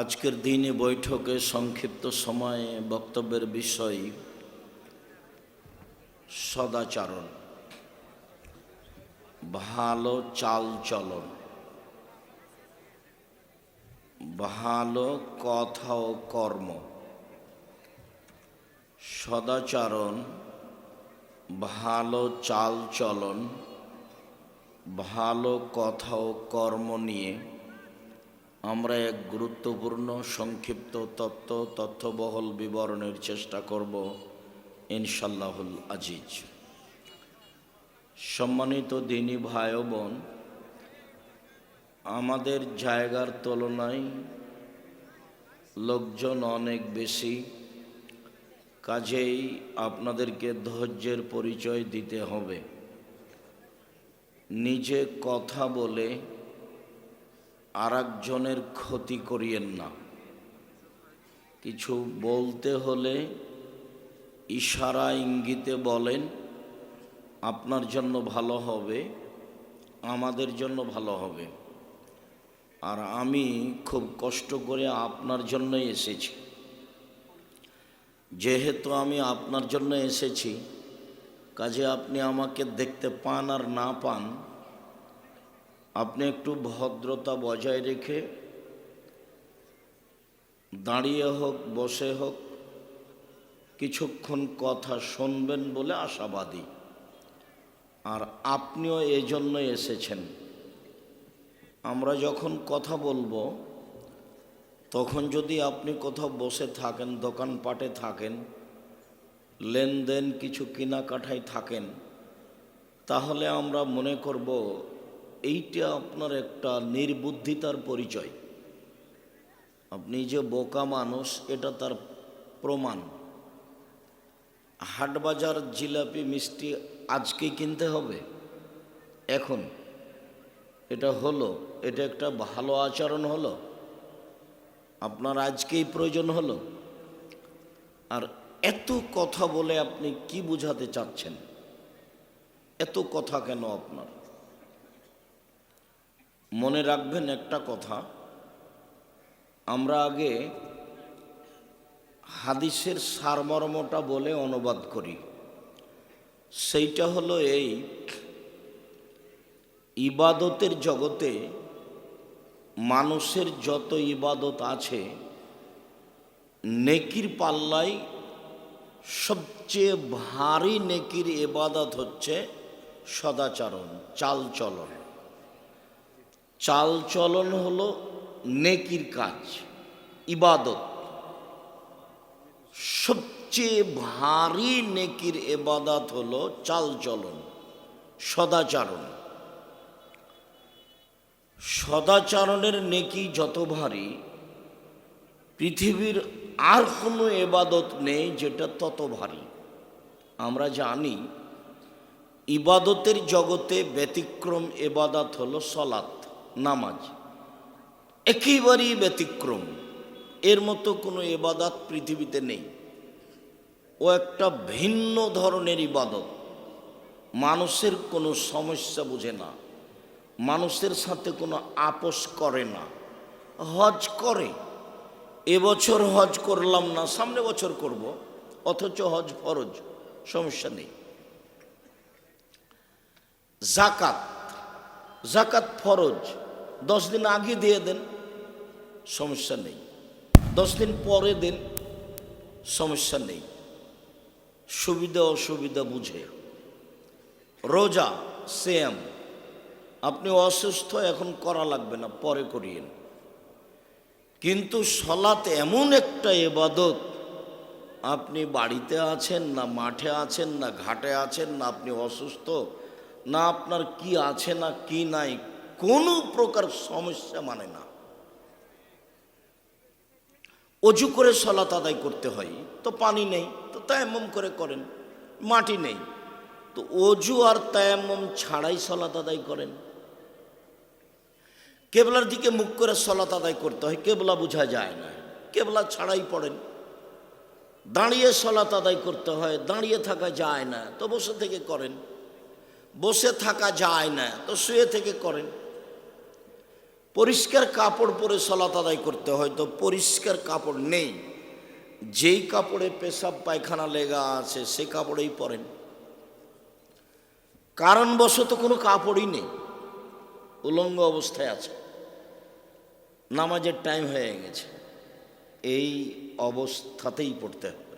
আজকের দিনে বৈঠকে সংক্ষিপ্ত সময়ে বক্তব্যের বিষয় সদাচরণ, ভালো চাল চলন ভালো কথা ও কর্ম। সদাচরণ, ভালো চাল চলন ভালো কথা ও কর্ম নিয়ে আমরা এক গুরুত্বপূর্ণ সংক্ষিপ্ত তত্ত্ব, তথ্যবহল বিবরণের চেষ্টা করব ইনশাল্লাহুল আজিজ। সম্মানিত দিনী ভাই বোন, আমাদের জায়গার তুলনায় লোকজন অনেক বেশি, কাজেই আপনাদেরকে ধৈর্যের পরিচয় দিতে হবে। নিজে কথা বলে আর একজনের ক্ষতি করিয়েন না। কিছু বলতে হলে ইশারা ইঙ্গিতে বলেন, আপনার জন্য ভালো হবে, আমাদের জন্য ভালো হবে। আর আমি খুব কষ্ট করে আপনার জন্যই এসেছি। যেহেতু আমি আপনার জন্য এসেছি, কাজে আপনি আমাকে দেখতে পান আর না পান আপনি একটু ভদ্রতা বজায় রেখে দাঁড়িয়ে হোক, বসে হোক, কিছুক্ষণ কথা শুনবেন বলে আশাবাদী। আর আপনিও এই জন্য এসেছেন। আমরা যখন কথা বলব, তখন যদি আপনি কোথাও বসে থাকেন, দোকানপাটে থাকেন, লেনদেন কিছু কেনাকাটায় থাকেন, তাহলে আমরা মনে করব এইটা আপনার একটা নির্বুদ্ধিতার পরিচয়। আপনি যে বোকা মানুষ, এটা তার প্রমাণ। হাটবাজার জিলাপি মিষ্টি আজকেই কিনতে হবে। এখন। এটা হলো, এটা একটা ভালো আচরণ হলো। আপনার আজকেই প্রয়োজন হলো। আর এত কথা বলে আপনি কি বুঝাতে চাচ্ছেন? এত কথা কেন আপনার? মনে রাখবেন একটা কথা। আমরা আগে হাদিসের সারমর্মটা বলে অনুবাদ করি। সেইটা হলো এই, ইবাদতের জগতে মানুষের যত ইবাদত আছে, নেকির পাল্লাই সবচেয়ে ভারী নেকির ইবাদত হচ্ছে সদাচরণ, চালচলন। চালচলন হলো নেকির কাজ, ইবাদত। সবচেয়ে ভারী নেকির এবাদাত হলো চালচলন, সদাচারণ। সদাচারণের নেকি যত ভারী, পৃথিবীর আর কোনো এবাদত নেই যেটা তত ভারী। আমরা জানি, ইবাদতের জগতে ব্যতিক্রম এবাদাত হলো সলাত নামাজ। একেবারেই ব্যতিক্রম। এর মতো কোনো এবাদাত পৃথিবীতে নেই। ও একটা ভিন্ন ধরনের ইবাদত। মানুষের কোনো সমস্যা বুঝে না। মানুষের সাথে কোনো আপোষ করে না। হজ করে। এবছর হজ করলাম না, সামনে বছর করব। অথচ হজ ফরজ, সমস্যা নেই। জাকাত। জাকাত ফরজ। দশ দিন আগে দিয়ে দেন, সমস্যা নেই। দশ দিন পরে দেন, সমস্যা নেই। সুবিধা অসুবিধা বুঝে। রোজা সেম আপনি অসুস্থ, এখন করা লাগবে না, পরে করিয়েন। কিন্তু সলাত এমন একটা এবাদত আপনি বাড়িতে আছেন না, মাঠে আছেন না, ঘাটে আছেন না, আপনি অসুস্থ না আপনার কি আছে না কি নাই, কোনো প্রকার সমস্যা মানে না। অজু করে সলাত আদায় করতে হয়, তো পানি নেই, তো তায়াম্মম করে করেন, মাটি নেই। তো অজু আর তায়াম্মম ছাড়াই সলাত আদায় করেন। কেবলার দিকে মুখ করে সলাত আদায় করতে হয়, কেবলা বোঝা যায় না, কেবলা ছাড়াই পড়েন। দাঁড়িয়ে সলাত আদায় করতে হয়, দাঁড়িয়ে থাকা যায় না, তো বসে থেকে করেন। বসে থাকা যায় না, তো শুয়ে থেকে করেন। পরিষ্কার কাপড় পরে সলাত আদায় করতে হয়, তো পরিষ্কার কাপড় নেই। যেই কাপড়ে পেশাব, পায়খানা লেগা আছে, সে কাপড়েই পরেন। কারণবশত কোনো কাপড়ই নেই। উলঙ্গ অবস্থায় আছে। নামাজের টাইম হয়ে গেছে। এই অবস্থাতেই পড়তে হবে।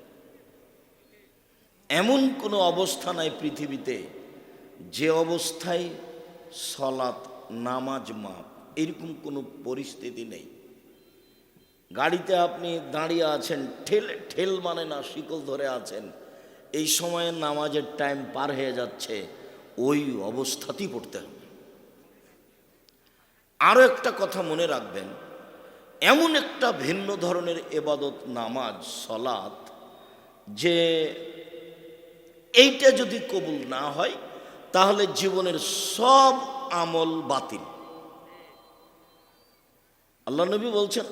এমন কোনো অবস্থা নাই পৃথিবীতে যে অবস্থায় সলাৎ, নামাজ মাপ এরকম কোনো পরিস্থিতি নেই। গাড়িতে আপনি দাঁড়িয়ে আছেন, ঠেল ঠেল মানে না, শিকল ধরে আছেন। এই সময়ে নামাজের টাইম পার হয়ে যাচ্ছে, ওই অবস্থাতেই পড়তে হবে। আরও একটা কথা মনে রাখবেন, এমন একটা ভিন্ন ধরনের এবাদত, নামাজ, সলাৎ, যে এইটা যদি কবুল না হয় তাহলে জীবনের সব আমল বাতিল। আল্লাহ নবী বলছেন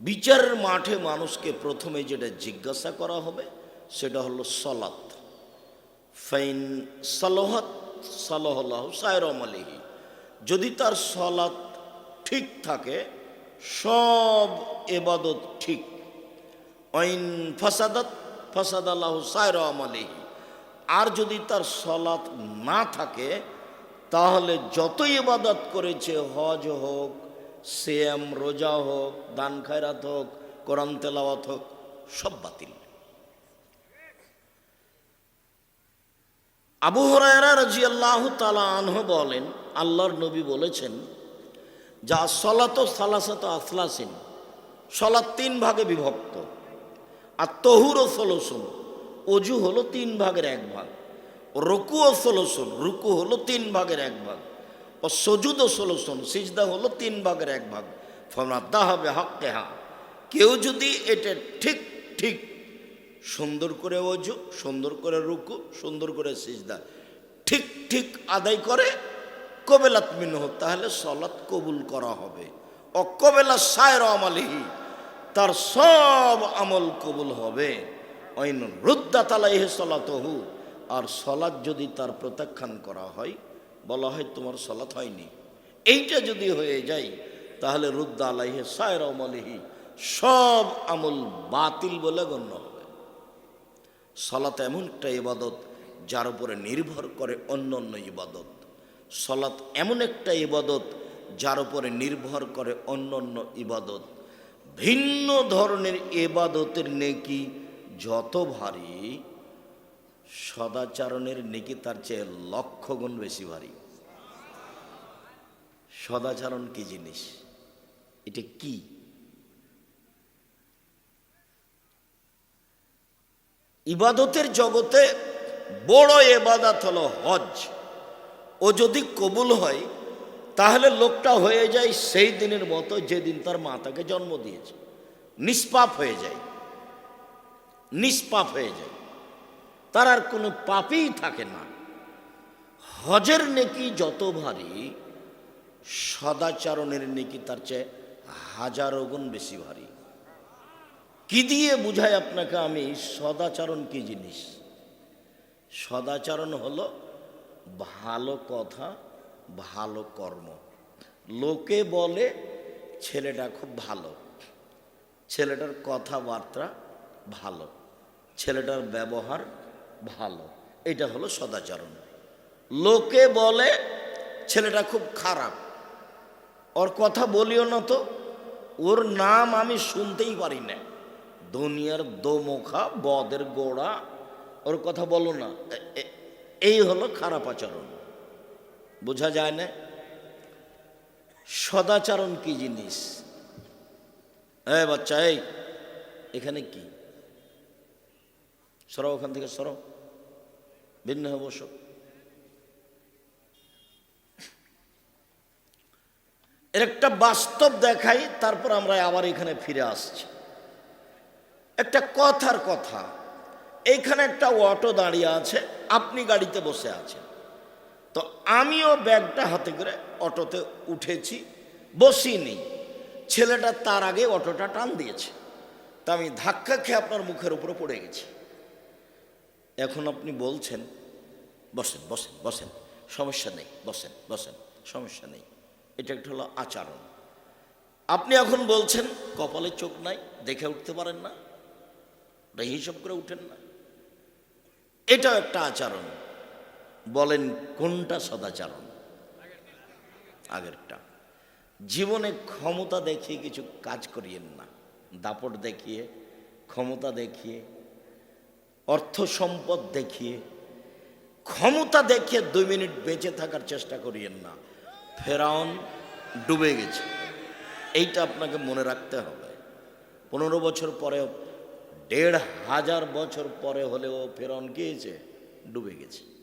বিচারের মাঠে মানুষকে প্রথমে যেটা জিজ্ঞাসা করা হবে, সেটা হলো সলাত। ফাইন সালোহাত সালোহল্লাহ সায়রম আলিহি যদি তার সলাত ঠিক থাকে, সব এবাদত ঠিক। ঐন ফাসাদাত ফাসাদ আল্লাহ সায়রম আলিহি আর যদি তার সলাত না থাকে, তাহলে যতই ইবাদত করেছে, হজ হোক সেম রোজা হোক, দান খায়রাত হোক, কোরআন তেলাওয়াত হোক, সব বাতিল। আবু হরায়রা রাজি আল্লাহ তালা আনহ বলেন, আল্লাহর নবী বলেছেন, যা সলাত সালাসাত আসলাসিন সলাৎ তিন ভাগে বিভক্ত। আর তহুর ও সলসুন। অজু হলো তিন ভাগের এক ভাগ। রুকু ও ষোলোশন রুকু হলো তিন ভাগের এক ভাগ। ও সজুদ ও ষোলোশন সিজদা হলো তিন ভাগের এক ভাগ। ফনাদ্দা হবে হককে হা। কেউ যদি এটা ঠিক ঠিক, সুন্দর করে অজু, সুন্দর করে রুকু, সুন্দর করে সিজদা, ঠিক ঠিক আদায় করে, কবেলাত মিনহ, তাহলে সলাৎ কবুল করা হবে। অকবেলা সায়র আমালিহি। তার সব আমল কবুল হবে। ঐন রুদ্দা তালাইহে সলাতহু। আর সলাৎ যদি তার প্রত্যাখ্যান করা হয়, বলা হয় তোমার সলাৎ হয়নি। এইটা যদি হয়ে যায়, তাহলে রুদ্দা আলাইহে সায়র আমলিহি সব আমল বাতিল বলে গণ্য হবে। সলাৎ এমন একটা ইবাদত যার উপরে নির্ভর করে অন্য অন্য ইবাদত। সলাৎ এমন একটা ইবাদত যার উপরে নির্ভর করে অন্য অন্য ইবাদত। ভিন্ন ধরনের এবাদতের নেকি যত ভারী, সদাচারণের নেকি তার চেয়ে লক্ষ গুণ বেশি ভারী। সদাচারণ কি জিনিস? এটা কি? ইবাদতের জগতে বড় এবাদাত হলো হজ। ও যদি কবুল হয় তাহলে লোকটা হয়ে যায় সেই দিনের মতো যেদিন তার মা তাকে জন্ম দিয়েছে। নিষ্পাপ হয়ে যায়। নিষ্পাপ হয়ে যায়। তার আর কোনো পাপেই থাকে না। হজের নেকি যত ভারী, সদাচারণের নেকি তার চেয়ে হাজারো গুণ বেশি ভারী। কি দিয়ে বুঝাই আপনাকে আমি? সদাচরণ কি জিনিস? সদাচরণ হলো ভালো কথা ভালো কর্ম। লোকে বলে ছেলেটা খুব ভালো। ছেলেটার কথাবার্তা ভালো। ছেলেটার ব্যবহার ভালো। এটা হলো সদাচরণ। লোকে বলে ছেলেটা খুব খারাপ। ওর কথা বলিও না তো। ওর নাম আমি শুনতেই পারি না। দুনিয়ার দোমুখা, বদের গোড়া। ওর কথা বলো না। এই হলো খারাপ আচরণ। বোঝা যায় না। সদাচরণ কি জিনিস? হ্যাঁ বাচ্চা, এই, এখানে কি? সরাও ওখান থেকে সরাও ভিন্ন হয়ে বসো। এর একটা বাস্তব দেখাই, তারপর আমরা আবার এখানে ফিরে আসছি। একটা কথার কথা এইখানে একটা অটো দাঁড়িয়ে আছে, আপনি গাড়িতে বসে আছেন। তো আমিও ব্যাগটা হাতে করে অটোতে উঠেছি বসিনি ছেলেটা তার আগে অটোটা টান দিয়েছে। তা আমি ধাক্কা খেয়ে আপনার মুখের উপরে পড়ে গেছি। এখন আপনি বলছেন, বসেন বসেন বসেন, সমস্যা নেই, বসেন বসেন, সমস্যা নেই। এটা একটা হলো আচরণ। আপনি এখন বলছেন, কপালে চোখ নাই, দেখে উঠতে পারেন না হিসাব করে উঠেন না। এটাও একটা আচরণ। বলেন, কোনটা সদাচরণ? আগেরটা। জীবনে ক্ষমতা দেখিয়ে কিছু কাজ করিয়েন না। দাপট দেখিয়ে, ক্ষমতা দেখিয়ে, অর্থ সম্পদ দেখিয়ে, ক্ষমতা দেখিয়ে দুই মিনিট বেঁচে থাকার চেষ্টা করিয়েন না। ফেরাউন ডুবে গেছে। এইটা আপনাকে মনে রাখতে হবে। পনেরো বছর পরে দেড় হাজার বছর পরে হলেও ফেরাউন গিয়েছে ডুবে গেছে।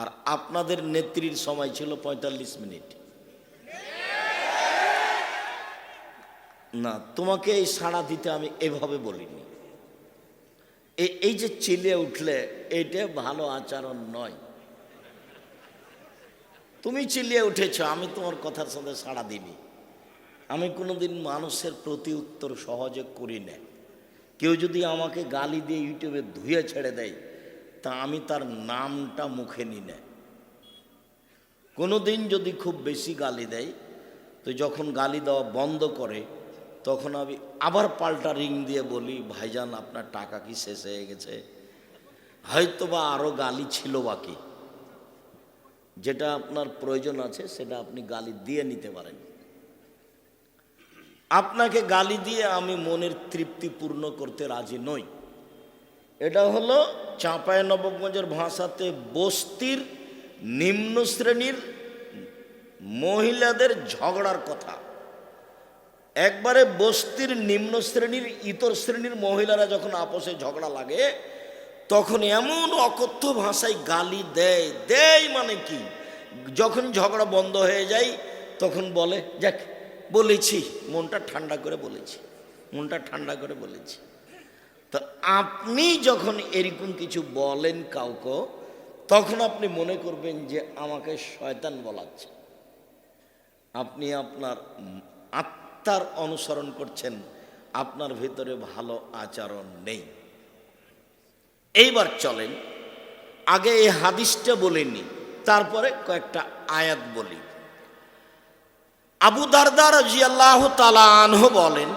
আর আপনাদের নেত্রীর সময় ছিল পঁয়তাল্লিশ মিনিট। না, তোমাকে এই সাড়া দিতে আমি এভাবে বলিনি। এই যে চিলে উঠলে, এটা ভালো আচরণ নয়। তুমি চিলিয়ে উঠেছ, আমি তোমার কথার সাথে সাড়া দিনি আমি কোনোদিন মানুষের প্রতি উত্তর সহজে করি না কেউ যদি আমাকে গালি দিয়ে ইউটিউবে ধুয়ে ছেড়ে দেয় তা আমি তার নামটা মুখে নি না কোনোদিন যদি খুব বেশি গালি দেয়, তো যখন গালি দেওয়া বন্ধ করে, তখন আমি আবার পাল্টা রিং দিয়ে বলি, ভাইজান, আপনার টাকা কি শেষ হয়ে গেছে? হয়তো বা আরও গালি ছিল বাকি। যেটা আপনার প্রয়োজন আছে, সেটা আপনি গালি দিয়ে নিতে পারেন। আপনাকে গালি দিয়ে আমি মনের তৃপ্তি পূর্ণ করতে রাজি নই। এটা হলো চাঁপায় নবগঞ্জের ভাষাতে বস্তির নিম্ন শ্রেণির মহিলাদের ঝগড়ার কথা। একবারে বস্তির নিম্ন শ্রেণির ইতর শ্রেণির মহিলারা যখন আপোষে ঝগড়া লাগে, তখন এমন অকথ্য ভাষায় গালি দেয়। দেয় মানে কি? যখন ঝগড়া বন্ধ হয়ে যায়, তখন বলে, যাক, বলেছি, মনটা ঠান্ডা করে বলেছি, মনটা ঠান্ডা করে বলেছি। তো আপনি যখন এরকম কিছু বলেন কাউকে, তখন আপনি মনে করবেন যে আমাকে শয়তান বলাচ্ছে। আপনি আপনার আত্মার অনুসরণ করছেন, আপনার ভিতরে ভালো আচরণ নেই। এইবার চলেন, আগে এই হাদিসটা বলিনি তারপরে কয়েকটা আয়াত বলি। আবু দারদার জিয়াল্লাহ তালা আনহ বলেন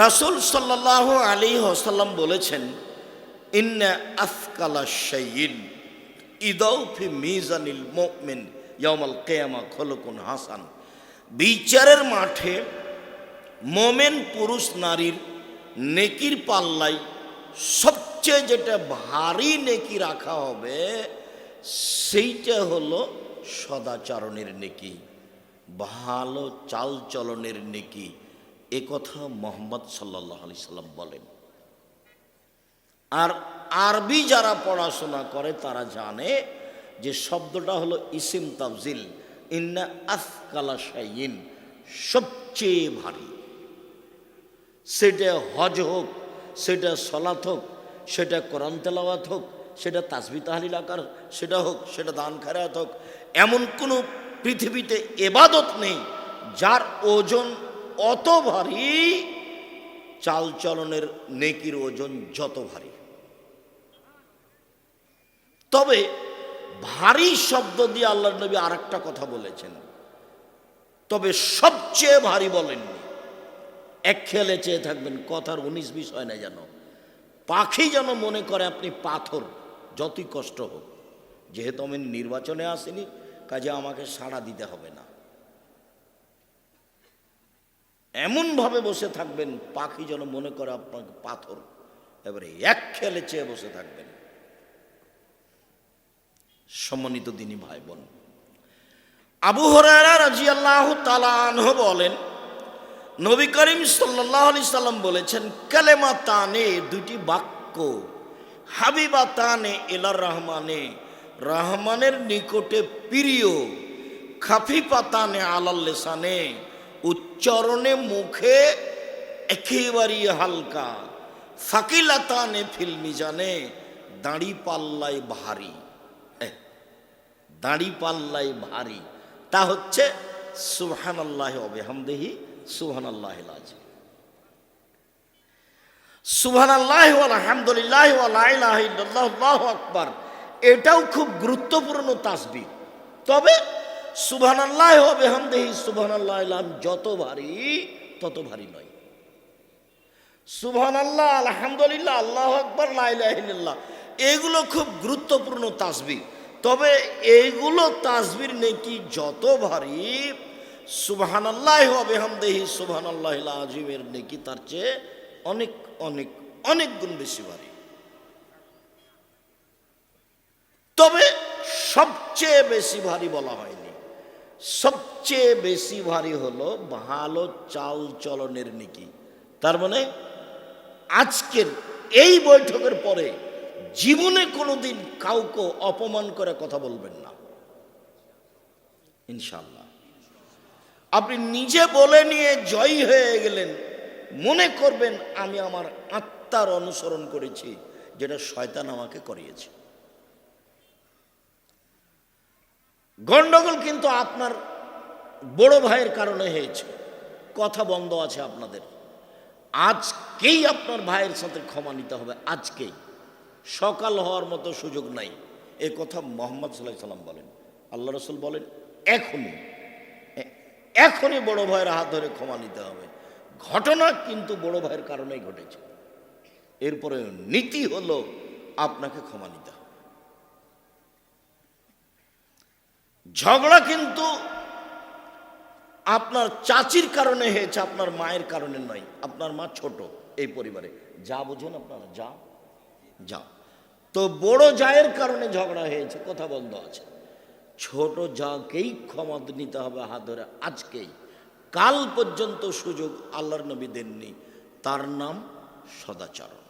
রাসুল সাল্লাহ আলী হাসাল্লাম বলেছেন, ইন্না আফকালা শাইন ইদৌফি মিজানিল মুমিন ইয়ামাল কেয়ামা খলকুন হাসান। বিচারের মাঠে মোমেন, পুরুষ, নারীর নেকির পাল্লাই সবচেয়ে যেটা ভারী নেকি রাখা হবে, সেইটা হলো সদাচরণের নেকি, ভালো চালচলনের নেকি। এ কথা মোহাম্মদ সাল্লাহ আলি সাল্লাম বলেন। আর আরবি যারা পড়াশোনা করে, তারা জানে যে শব্দটা হলো ইসিম তাফজিল। ইন্না আফকালা শাইন সবচেয়ে ভারী। সেটা হজ হোক, সেটা সলাত হোক, সেটা কোরআন তেলাওয়াত হোক, সেটা তাসবি তাহলিল আকার, সেটা হোক, সেটা দান খারাত হোক, এমন কোনো পৃথিবীতে এবাদত নেই যার ওজন অত ভারী, চালচলনের নেকির ওজন যত ভারী। তবে ভারী শব্দ দিয়ে আল্লাহ নবী আর কথা বলেছেন। তবে সবচেয়ে ভারী বলেননি। এক খেলে চেয়ে থাকবেন, কথার উনিশ বিশ হয় না যেন। পাখি যেন মনে করে আপনি পাথর, যতই কষ্ট হোক। যেহেতু আমি নির্বাচনে আসিনি, কাজে আমাকে সাড়া দিতে হবে না। এমনভাবে বসে থাকবেন, পাখি যেন মনে করে আপনাকে পাথর। এবারে এক খেলে চেয়ে বসে থাকবেন। সম্মানিত দিনী ভাই বোন আবু হরারা রাজি আল্লাহ তালানহ বলেন, নবী করিম সাল্লাহ আলি সাল্লাম বলেছেন, কালেমা তানে দুটি বাক্য, হাবিবা তানে এলার রহমানে, রহমানের নিকটে প্রিয়, খাফিফা তানে আলাল্লেসানে উচ্চারণে মুখে একেবারেই হালকা। ফাকিলাতানে ফিল জানে দাঁড়ি পাল্লায় ভারী। দাঁড়ি পাল্লায় ভারী। তা হচ্ছে সুবহান আল্লাহ অবেহামদেহি সুবহান আল্লাহ সুবহান আল্লাহ আলহামদুলিল্লাহ আল্লাহ আকবর। এটাও খুব গুরুত্বপূর্ণ তাসবি তবে সুবহান আল্লাহ হবে হামদেহি সুবহান আল্লাহ যত ভারী, তত ভারী নয়। সুবহান আল্লাহ আলহামদুলিল্লাহ, আল্লাহ আকবর লাইলাহ এগুলো খুব গুরুত্বপূর্ণ তাসবি তবে এইগুলো তাসবির নেকি যত ভারী সুবহান আল্লাহ হবে হামদেহি সুবহান আল্লাহ আজিমের নেকি তার চেয়ে অনেক অনেক অনেক গুণ বেশি ভারী। তবে সবচেয়ে বেশি ভারী বলা হয়নি সবচেয়ে বেশি ভারী হলো ভালো চাল চলনের নীতি তার মানে আজকের এই বৈঠকের পরে জীবনে কোনোদিন কাউকে অপমান করে কথা বলবেন না। ইনশাল্লাহ আপনি নিজে বলে নিয়ে জয়ী হয়ে গেলেন, মনে করবেন আমি আমার আত্মার অনুসরণ করেছি, যেটা শয়তান আমাকে করিয়েছে। গন্ডগোল কিন্তু আপনার বড় ভাইয়ের কারণে হয়েছে। কথা বন্ধ আছে আপনাদের। আজকেই আপনার ভাইয়ের সাথে ক্ষমা নিতে হবে, আজকেই। সকাল হওয়ার মতো সুযোগ নাই। এ কথা মোহাম্মদ সাল্লাহ সাল্লাম বলেন। আল্লাহ রসুল বলেন, এখনই এখনই বড় ভাইয়ের হাত ধরে ক্ষমা নিতে হবে। ঘটনা কিন্তু বড় ভাইয়ের কারণেই ঘটেছে। এরপরে নীতি হলো আপনাকে ক্ষমা নিতে হবে। ঝগড়া কিন্তু আপনার চাচির কারণে হয়েছে, আপনার মায়ের কারণে নয়, আপনার মা ছোট এই পরিবারে। যা বুঝেন আপনারা, যা যা। তো বড় জায়ের কারণে ঝগড়া হয়েছে, কথা বন্ধ আছে। ছোট যাকেই ক্ষমা নিতে হবে হাত ধরে আজকেই। কাল পর্যন্ত সুযোগ আল্লাহর নবী দেননি, তার নাম সদাচরণ।